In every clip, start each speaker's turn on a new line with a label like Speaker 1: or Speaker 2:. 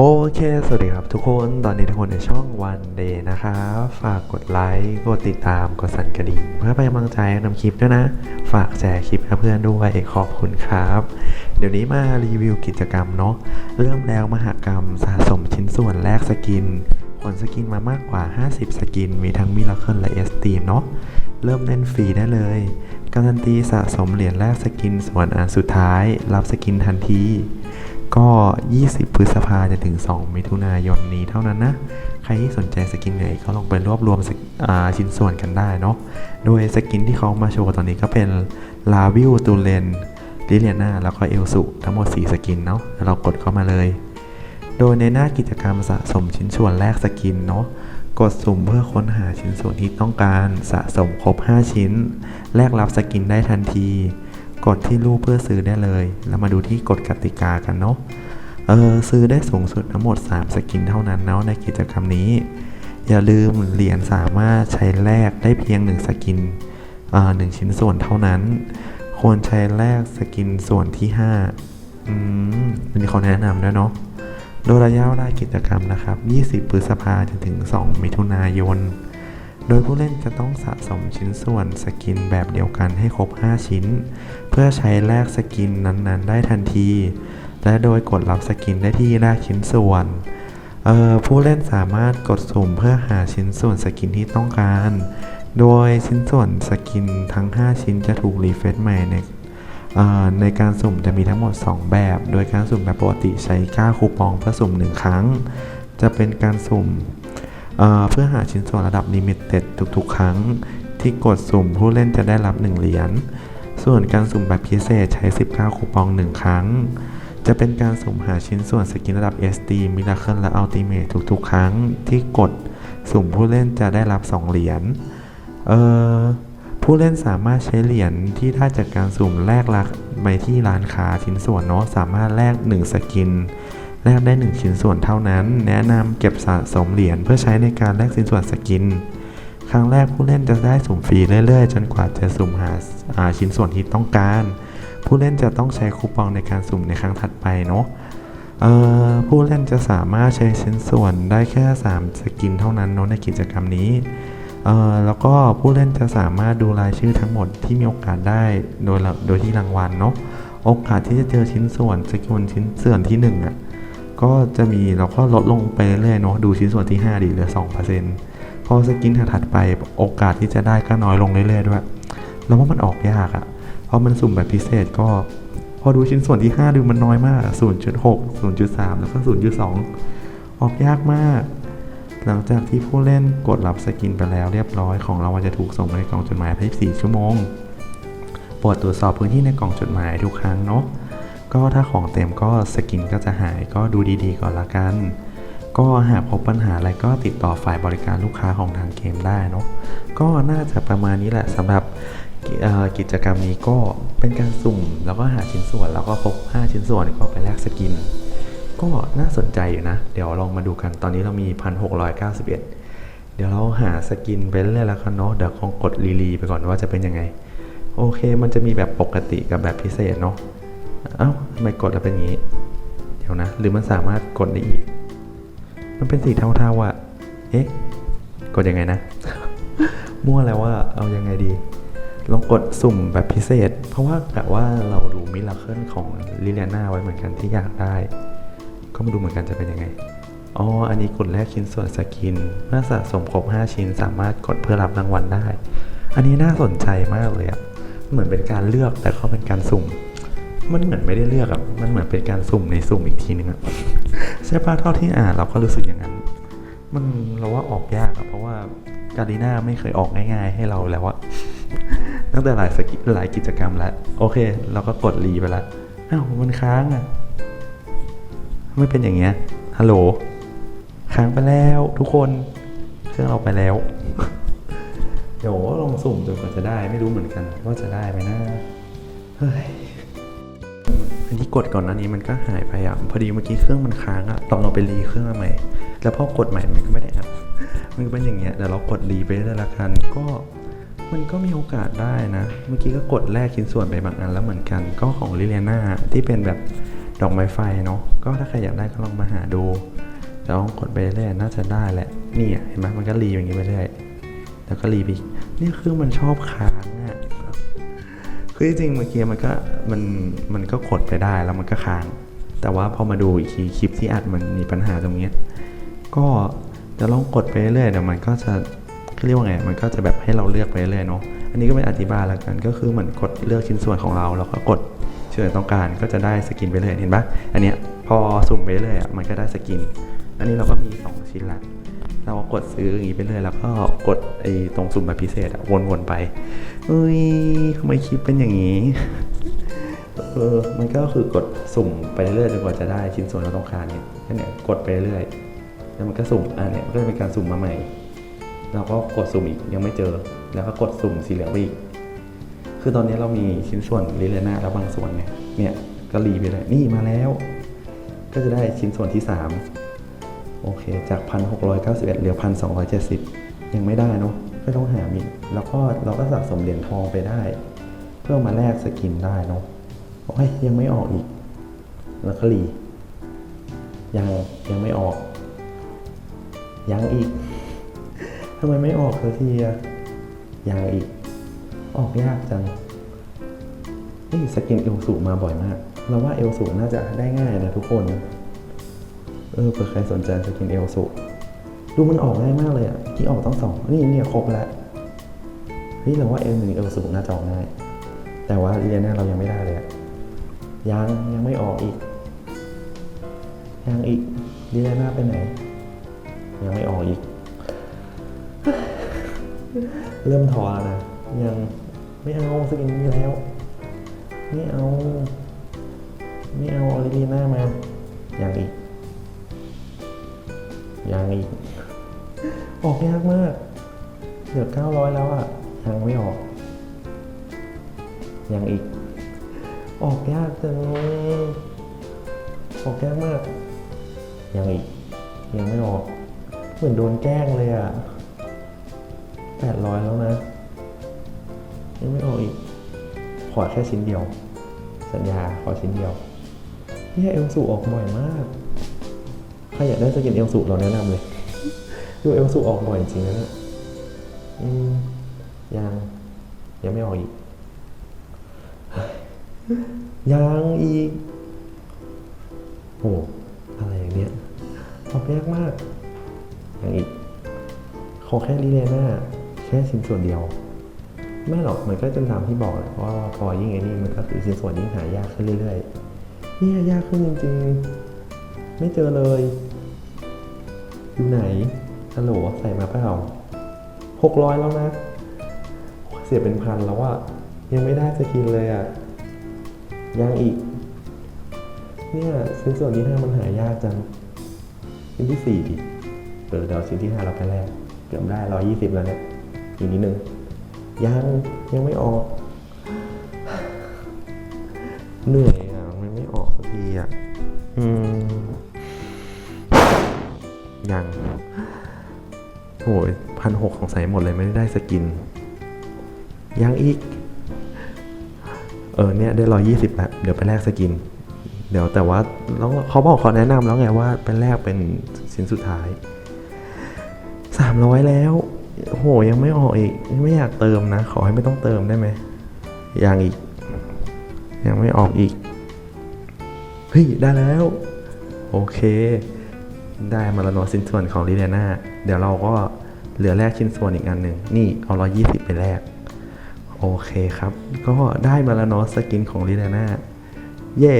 Speaker 1: โอเค สวัสดีครับทุกคน ตอนนี้ทุกคนในช่อง One Day นะครับ ฝากกดไลค์ กดติดตาม กดสั่นกระดิ่งเพื่อเป็นกำลังใจนำคลิปด้วยนะ ฝากแชร์คลิปให้เพื่อนด้วย ขอบคุณครับ เดี๋ยวนี้มารีวิวกิจกรรมเนาะ เริ่มแล้วมหากรรมสะสมชิ้นส่วนแลกสกินขนสกินมามากกว่า 50 สกิน มีทั้งมิราเคิลและเอสตีมเนาะ เริ่มเล่นฟรีได้เลย การันตีสะสมเหรียญแลกสกินส่วนอันสุดท้าย รับสกินทันที ก็ 20 พฤษภาจะถึง 2 มิถุนายนนี้เท่านั้นนะ ใครที่สนใจสกินไหนก็ลองไปรวบรวมชิ้นส่วนกันได้เนาะ โดยสกินที่เขามาโชว์ตอนนี้ก็เป็นลาวิวตูเลนลิเลียนาแล้วก็เอลสุทั้งหมด 4 สกินเนาะแล้วเรากดเข้ามาเลย โดยในหน้ากิจกรรมสะสมชิ้นส่วนแลกสกินเนาะ กดสุ่มเพื่อค้นหาชิ้นส่วนที่ต้องการสะสมครบ 5 ชิ้น แลกรับสกินได้ทันที กดที่รูปเพื่อซื้อได้เลย แล้วมาดูที่กฎกติกากันเนาะเออซื้อได้สูงสุดทั้งหมด 3 สกินเท่านั้นเนาะในกิจกรรมนี้ อย่าลืมเหรียญสามารถใช้แลกได้เพียง 1 สกินอ่าหชิ้นส่วนเท่านั้น ควรใช้แลกสกินส่วนที่5อืมอันนี้เขาแนะนำด้วยเนาะโดยระยะเวลากิจกรรมนะครับ 20พฤษภาจนถึง 2 มิถุนายน โดยผู้เล่นจะต้องสะสมชิ้นส่วนสกินแบบเดียวกันให้ครบ 5 ชิ้น เพื่อใช้แลกสกินนั้นๆ ได้ทันที และโดยกดรับสกินได้ที่แรกชิ้นส่วนออผู้เล่นสามารถกดสุ่มเพื่อหาชิ้นส่วนสกินที่ต้องการ โดยชิ้นส่วนสกินทั้ง 5 ชิ้นจะถูกรีเฟรชใหม่ในในการสุ่มจะมีทั้งหมด 2 แบบ โดยการสุ่มแบบปกติใช้ 9 คูปองเพื่อสุ่ม 1 ครั้ง จะเป็นการสุ่ม เเพื่อหาชิ้นส่วนระดับลิมิเต็ดทุกๆ ครั้ง ที่กดสุ่มผู้เล่นจะได้รับ 1 เหรียญ ส่วนการสุ่มแบบพิเศษใช้ 19 คูปอง 1 ครั้ง จะเป็นการสุ่มหาชิ้นส่วนสกินระดับ SD Miracle และ Ultimate ทุกๆ ครั้ง ที่กดสุ่มผู้เล่นจะได้รับ 2 เหรียญผู้เล่นสามารถใช้เหรียญที่ได้จากการสุ่มแลกลักไปที่ร้านค้าชิ้นส่วนเนาะสามารถแลก1สกิน แลกได้ 1 ชิ้นส่วนเท่านั้น แนะนำเก็บสะสมเหรียญเพื่อใช้ในการแลกชิ้นส่วนสกิน ครั้งแรกผู้เล่นจะได้สุ่มฟรีเรื่อยๆ จนกว่าจะสุ่มหาาชิ้นส่วนที่ต้องการ ผู้เล่นจะต้องใช้คูปองในการสุ่มในครั้งถัดไปเนาะผู้เล่นจะสามารถใช้ชิ้นส่วนได้แค่ 3 สกินเท่านั้นเนาะในกิจกรรมนี้แล้วก็ผู้เล่นจะสามารถดูรายชื่อทั้งหมดที่มีโอกาสได้โดยโดยที่รางวัลเนาะโอกาสที่จะเจอชิ้นส่วนสกินชิ้นส่วนที่1อะ ก็จะมีเราก็ลดลงไปเรื่อยๆเนาะดูชิ้นส่วนที่ 5 ดีเหลือ 2%พอสกินถัดไปโอกาสที่จะได้ก็น้อยลงเรื่อยๆด้วยแล้วว่ามันออกยากอะเพราะมันสุ่มแบบพิเศษก็ พอดูชิ้นส่วนที่ 5 ดูมันน้อยมาก 0.6 0.3 แล้วก็ 0.2 ออกยากมาก หลังจากที่ผู้เล่นกดรับสกินไปแล้วเรียบร้อยของเราจะถูกส่งไปในกล่องจดหมายภายใน4ชั่วโมง โปรดตรวจสอบพื้นที่ในกล่องจดหมายทุกครั้งเนาะ ก็ถ้าของเต็มก็สกินก็จะหายก็ดูดีๆก่อนละกัน ก็หากพบปัญหาอะไรก็ติดต่อฝ่ายบริการลูกค้าของทางเกมได้เนาะก็น่าจะประมาณนี้แหละสำหรับกิจกรรมนี้ก็เป็นการสุ่ม แล้วก็หาชิ้นส่วนแล้วก็พบ 5 ชิ้นส่วนก็ไปแลกสกิน ก็น่าสนใจอยู่นะ เดี๋ยวลองมาดูกันตอนนี้เรามี 1691 เดี๋ยวเราหาสกินไปเรื่อยๆแล้วกันเนาะเดี๋ยวคงกดรีลีไปก่อนว่าจะเป็นยังไง โอเคมันจะมีแบบปกติกับแบบพิเศษเนาะ เอ้าทำไมกดแล้วเป็นอย่างนี้ เดี๋ยวนะ หรือมันสามารถกดได้อีก มันเป็นสีเทาๆอะ เอ๊ะ กดยังไงนะ มั่วแล้วว่าเอายังไงดี ลองกดสุ่มแบบพิเศษ เพราะว่าแบบว่าเราดูมิราเคิลของลิเลียนาไว้เหมือนกันที่อยากได้ ก็มาดูเหมือนกันจะเป็นยังไง อ๋อ อันนี้กดแลกชิ้นส่วนสกิน เมื่อสะสมครบ 5 ชิ้นสามารถกดเพื่อรับรางวัลได้ อันนี้น่าสนใจมากเลยอะ เหมือนเป็นการเลือกแต่ก็เป็นการสุ่ม มันเหมือนไม่ได้เลือกอะมันเหมือนเป็นการสุ่มในสุ่มอีกทีนึงอะใช่ปะเท่าที่อ่านเราก็รู้สึกอย่างนั้น มันเราว่าออกยากอะเพราะว่าการีน่าไม่เคยออกง่ายๆ ให้เราแล้วอะตั้งแต่หลายสกิหลายกิจกรรมแล้ว โอเค เราก็กดรีไปแล้วอ้าวมันค้างอะไม่เป็นอย่างเงี้ย ฮัลโหล ค้างไปแล้วทุกคนเครื่องเราไปแล้ว เดี๋ยวลองสุ่มจนกว่าจะได้ ไม่รู้เหมือนกันว่าจะได้ไหมนะ เฮ้ย อันที่กดก่อนหน้านี้มันก็หายไปอะพอดีเมื่อกี้เครื่องมันค้างอะลองเราไปรีเครื่องมาใหม่ แล้วพอกดใหม่มันก็ไม่ได้อะมันก็เป็นอย่างเงี้ยเดี๋ยวเรากดรีไปเรื่อยๆละกันก็มันก็มีโอกาสได้นะ เมื่อกี้ก็กดแลกชิ้นส่วนไปบางอันแล้วเหมือนกัน ก็ของลิเลียนาที่เป็นแบบดอกไม้ไฟเนาะ ก็ถ้าใครอยากได้ก็ลองมาหาดูแล้วลองกดไปเรื่อยน่าจะได้แหละ นี่อะเห็นไหมมันก็รีอย่างนี้ไปเรื่อย แล้วก็รีไปอีกนี่คือมันชอบค้างอะ คือจริงเมื่อกี้มันก็มันมันก็กดไปได้แล้วมันก็ค้าง แต่ว่าพอมาดูอีกทีคลิปที่อัดมันมีปัญหาตรงนี้ ก็จะลองกดไปเรื่อยๆเดี๋ยวมันก็จะเรียกว่าไง มันก็จะแบบให้เราเลือกไปเรื่อยเนาะ อันนี้ก็ไม่อธิบายแล้วกัน ก็คือเหมือนกดเลือกชิ้นส่วนของเรา แล้วก็กดชิ้นส่วนต้องการก็จะได้สกินไปเลยเห็นปะอันเนี้ยพอสุ่มไปเรื่อยอะมันก็ได้สกิน อันนี้เราก็มี 2 ชิ้นละเราก็กดซื้ออย่างนี้ไปเรื่อยแล้วก็กดไอ้ตรงสุ่มแบบพิเศษอะวนๆไป เอ้ยทำไมคลิปเป็นอย่างนี้ เออ มันก็คือกดสุ่มไปเรื่อยจนกว่าจะได้ชิ้นส่วนเราต้องการเนี่ยแค่เนี้ยกดไปเรื่อยแล้วมันก็สุ่มอะเนี่ยมันก็จะเป็นการสุ่มมาใหม่ เราก็กดสุ่มอีกยังไม่เจอ แล้วก็กดสุ่มสีเหลืองไปอีก คือตอนนี้เรามีชิ้นส่วนลิเลนาแล้วบางส่วนเนี่ยเนี่ยก็รีไปเลยนี่มาแล้ว ก็จะได้ชิ้นส่วนที่ 3 โอเค จาก 1,691เหลือ 1,270 ยังไม่ได้เนาะ ก็ต้องหาอีกแล้วก็เราก็สะสมเหรียญทองไปได้ เพื่อมาแลกสกินได้เนาะโอ้ยยังไม่ออกอีก แล้วก็รียังยังไม่ออก ยังอีกทำไมไม่ออกสักทีอะยังอีก ออกยากจังนี่สกินเอลสูมาบ่อยมาก เราว่าเอลสูน่าจะได้ง่ายนะทุกคน เออเผื่อใครสนใจสกินเอลสู ดูมันออกง่ายมากเลยอะที่ออกต้องสองนี่เนี่ยครบแล้วเฮ้ยเราว่าเอลหนึ่งเอลสูน่าจะออกง่ายแต่ว่าเรียนหน้าเรายังไม่ได้เลยอะยังยังไม่ออกอีก ยังอีกเรียนหน้าไปไหน ยังไม่ออกอีก เริ่มท้อแล้วนะ ยังไม่เอาสกินนี้แล้ว ไม่เอา ไม่เอาออริจิน่ามา ยังอีก ยังอีก ออกยากมาก เหลือเก้าร้อยแล้วอะยังไม่ออก ยังอีก ออกยากจังเลยออกยากมาก ยังอีก ยังไม่ออก เหมือนโดนแกล้งเลยอะแปดร้อยแล้วนะ ยังไม่ออกอีก ขอแค่ชิ้นเดียว สัญญาขอชิ้นเดียวเนี่ยเอลสูออกบ่อยมาก ใครอยากได้สกินเอลสูเราแนะนำเลย ดูเอลสูออกบ่อยจริงนะเนี่ยอืมยัง ยังไม่ออกอีก ยังอีกโอ้อะไรอย่างเนี้ยออกยากมาก ยังอีก ขอแค่ลีเลน่าแค่ชิ้นส่วนเดียว ไม่หรอกมันก็จะตามที่บอกแหละว่าพอยิ่งไอ้นี่มันก็คือชิ้นส่วนยิ่งหายากขึ้นเรื่อยๆเนี่ยยากขึ้นจริงๆ ไม่เจอเลย อยู่ไหน ฮัลโหลใส่มาเปล่าหกร้อยแล้วนะ เสียเป็นพันแล้วอะยังไม่ได้สกินเลยอะยังอีก เนี่ยชิ้นส่วนที่ห้ามันหายากจังชิ้นที่สี่ดิเออเดี๋ยวชิ้นที่ห้าเราไปแรกเกือบได้ร้อยี่สิบแล้วเนี่ยอีกนิดนึง ยังยังไม่ออก เหนื่อยอะมันไม่ออกสักทีอะ อืม ยัง โอ้ยพันหกของใส่หมดเลยไม่ได้สกิน ยังอีก เออเนี่ยได้ร้อยี่สิบแล้วเดี๋ยวไปแลกสกิน เดี๋ยวแต่ว่าแล้วเขาบอกเขาแนะนำแล้วไงว่าไปแลกเป็นชิ้นสุดท้ายสามร้อยแล้วโอ้โหยังไม่ออกอีก ไม่อยากเติมนะ ขอให้ไม่ต้องเติมได้ไหมยังอีก ยังไม่ออกอีก เฮ้ย ได้แล้ว โอเค ได้มาล้วเนอชิ้นส่วนของลิเลียนาเดี๋ยวเราก็เหลือแลกชิ้นส่วนอีกอันหนึ่งนี่เอาร้อยี่สิบไปแลกโอเคครับ ก็ได้มาล้วเนาะสกินของลิเลียนาเย่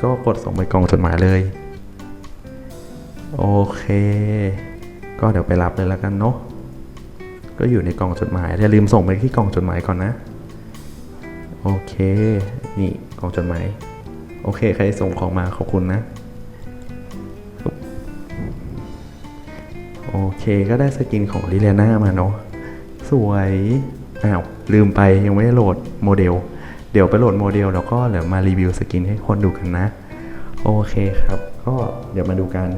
Speaker 1: ก็กดส่งไปกล่องจดหมายเลย โอเค ก็เดี๋ยวไปรับเลยแล้วกันเนาะก็อยู่ในกล่องจดหมายอย่าลืมส่งไปที่กล่องจดหมายก่อนนะ โอเค นี่กล่องจดหมาย โอเค ใครส่งของมาขอบคุณนะ เคก็ได้สกินของลิเลียนามาเนาะสวยอ้าวลืมไปยังไม่ได้โหลดโมเดล เดี๋ยวไปโหลดโมเดลแล้วก็เดี๋ยวมารีวิวสกินให้คนดูกันนะ โอเคครับ ก็เดี๋ยวมาดูกัน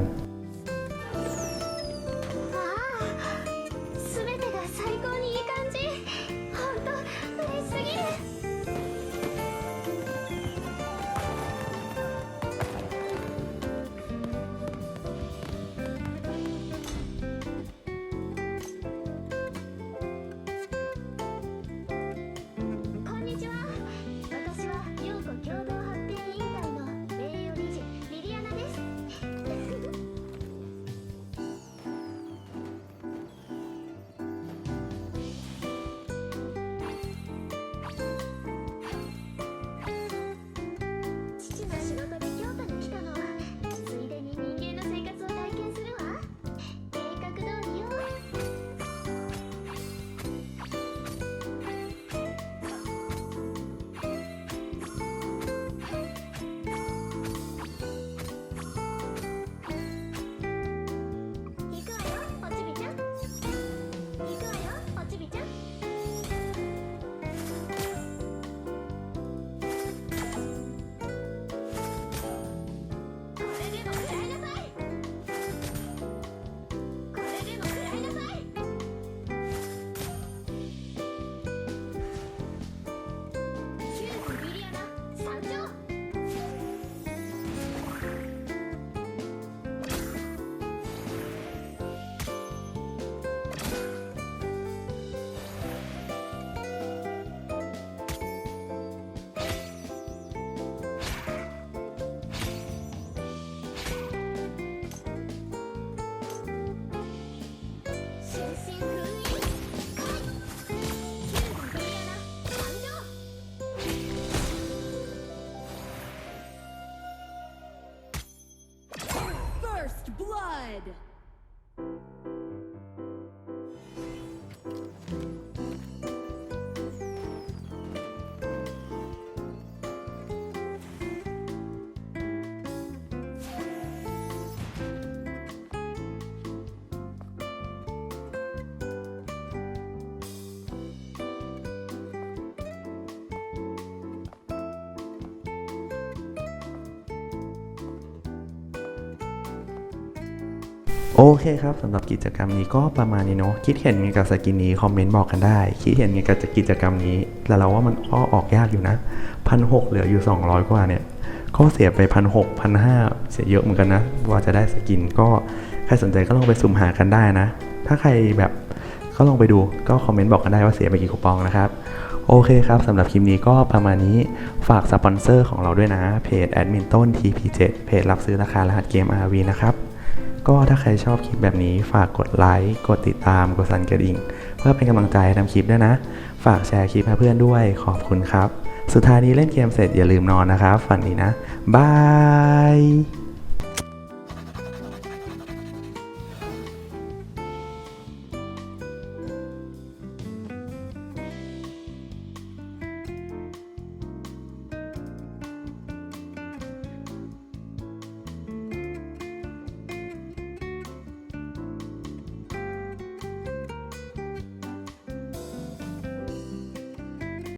Speaker 1: โอเคครับสำหรับกิจกรรมนี้ก็ประมาณนี้เนาะคิดเห็นไงกับสกินนี้คอมเมนต์บอกกันได้ คิดเห็นไงกับกิจกรรมนี้ แต่เราว่ามันก็ออกยากอยู่นะพันหกเหลืออยู่ 200 กว่าเนี่ยก็เสียไปพันหกพันห้าเสียเยอะเหมือนกันนะว่าจะได้สกินก็ใครสนใจก็ลองไปสุ่มหากันได้นะ ถ้าใครแบบก็ลองไปดูก็คอมเมนต์บอกกันได้ว่าเสียไปกี่คูปองนะครับโอเคครับสำหรับคลิปนี้ก็ประมาณนี้ฝากสปอนเซอร์ของเราด้วยนะเพจแอดมินต้น TP7 เพจรับซื้อราคารหัสเกม RV นะครับ ก็ถ้าใครชอบคลิปแบบนี้ฝากกดไลค์ กดติดตาม กดสั่นกระดิ่ง เพื่อเป็นกำลังใจให้ทำคลิปด้วยนะ ฝากแชร์คลิปให้เพื่อนด้วย ขอบคุณครับ สุดท้ายนี้เล่นเกมเสร็จอย่าลืมนอนนะครับ ฝันดีนะบาย